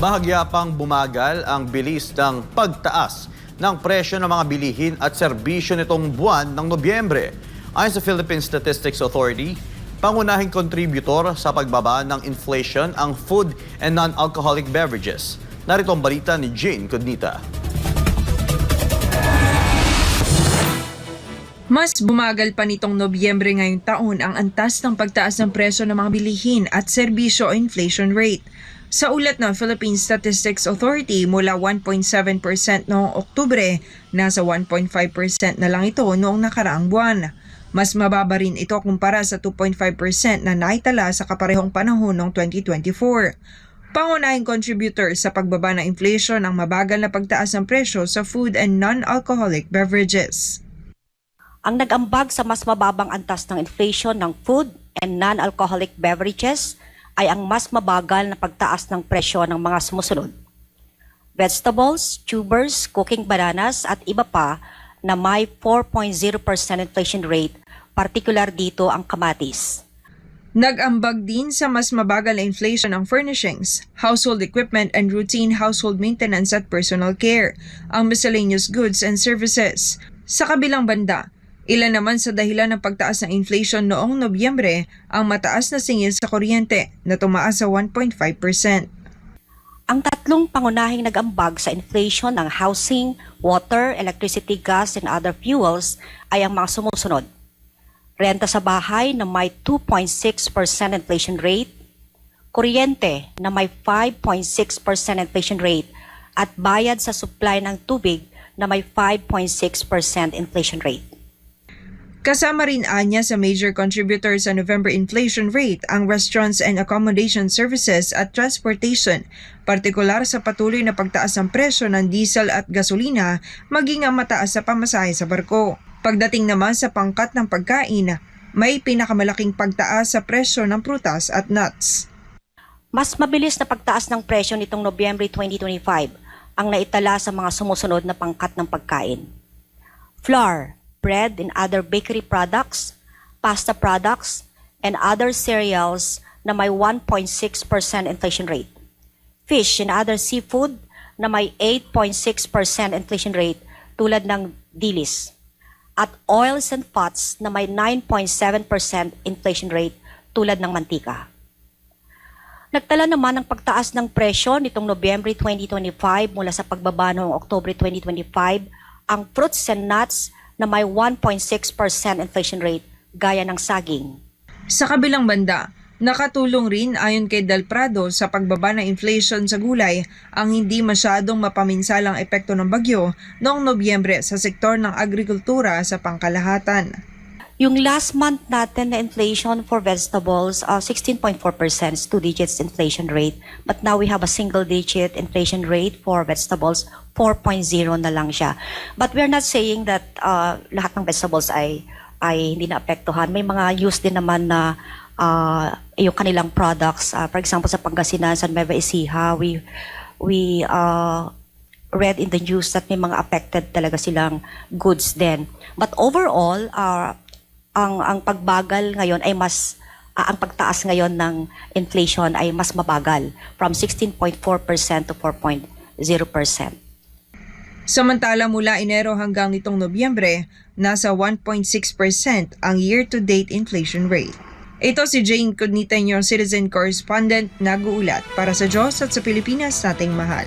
bahagya pang bumagal ang bilis ng pagtaas ng presyo ng mga bilihin at serbisyo nitong buwan ng Nobyembre. Ayon sa Philippine Statistics Authority, pangunahing contributor sa pagbaba ng inflation ang food and non-alcoholic beverages. Narito ang balita ni Jane Codnita. Mas bumagal pa nitong Nobyembre ngayong taon ang antas ng pagtaas ng presyo ng mga bilihin at serbisyo o inflation rate. Sa ulat ng Philippine Statistics Authority mula 1.7% noong Oktubre, nasa 1.5% na lang ito noong nakaraang buwan. Mas mababa rin ito kumpara sa 2.5% na naitala sa kaparehong panahon noong 2024. Pangunahing contributor sa pagbaba ng inflation ang mabagal na pagtaas ng presyo sa food and non-alcoholic beverages. ang nag-ambag sa mas mababang antas ng inflation ng food and non-alcoholic beverages ay ang mas mabagal na pagtaas ng presyo ng mga sumusunod. Vegetables, tubers, cooking bananas at iba pa na may 4.0% inflation rate, partikular dito ang kamatis. Nag-ambag din sa mas mabagal na inflation ng furnishings, household equipment and routine household maintenance at personal care, ang miscellaneous goods and services. Sa kabilang banda, ilan naman sa dahilan ng pagtaas ng inflation noong Nobyembre ang mataas na singil sa kuryente na tumaas sa 1.5%. Ang tatlong pangunahing nag-ambag sa inflation ng housing, water, electricity, gas, and other fuels ay ang mga sumusunod. Renta sa bahay na may 2.6% inflation rate, kuryente na may 5.6% inflation rate, at bayad sa supply ng tubig na may 5.6% inflation rate. Kasama rin anya sa major contributor sa November inflation rate ang restaurants and accommodation services at transportation, partikular sa patuloy na pagtaas ng presyo ng diesel at gasolina maging ang mataas sa pamasahe sa barko. Pagdating naman sa pangkat ng pagkain, may pinakamalaking pagtaas sa presyo ng prutas at nuts. Mas mabilis na pagtaas ng presyo nitong Nobyembre 2025 ang naitala sa mga sumusunod na pangkat ng pagkain. Flour, bread and other bakery products, pasta products, and other cereals na may 1.6% inflation rate. Fish and other seafood na may 8.6% inflation rate tulad ng dilis. At oils and fats na may 9.7% inflation rate tulad ng mantika. Nagtala naman ang pagtaas ng presyo nitong Nobyembre 2025 mula sa pagbaba noong Oktubre 2025 ang fruits and nuts na may 1.6% inflation rate gaya ng saging. Sa kabilang banda, nakatulong rin ayon kay Del Prado sa pagbaba ng inflation sa gulay ang hindi masyadong mapaminsalang epekto ng bagyo noong Nobyembre sa sektor ng agrikultura sa pangkalahatan. Yung last month natin na inflation for vegetables, uh, 16.4% is two digits inflation rate. But now we have a single digit inflation rate for vegetables, 4.0 na lang siya. But we're not saying that uh, lahat ng vegetables ay ay hindi naapektuhan. May mga use din naman na uh, yung kanilang products. Uh, for example, sa Pangasinan, sa Nueva Ecija, we, we uh, read in the news that may mga affected talaga silang goods din. But overall, uh, ang ang pagbagal ngayon ay mas ah, ang pagtaas ngayon ng inflation ay mas mabagal from 16.4% to 4.0%. Samantala mula Enero hanggang nitong Nobyembre, nasa 1.6% ang year-to-date inflation rate. Ito si Jane Cognita, inyong citizen correspondent, nag-uulat para sa Diyos at sa Pilipinas nating mahal.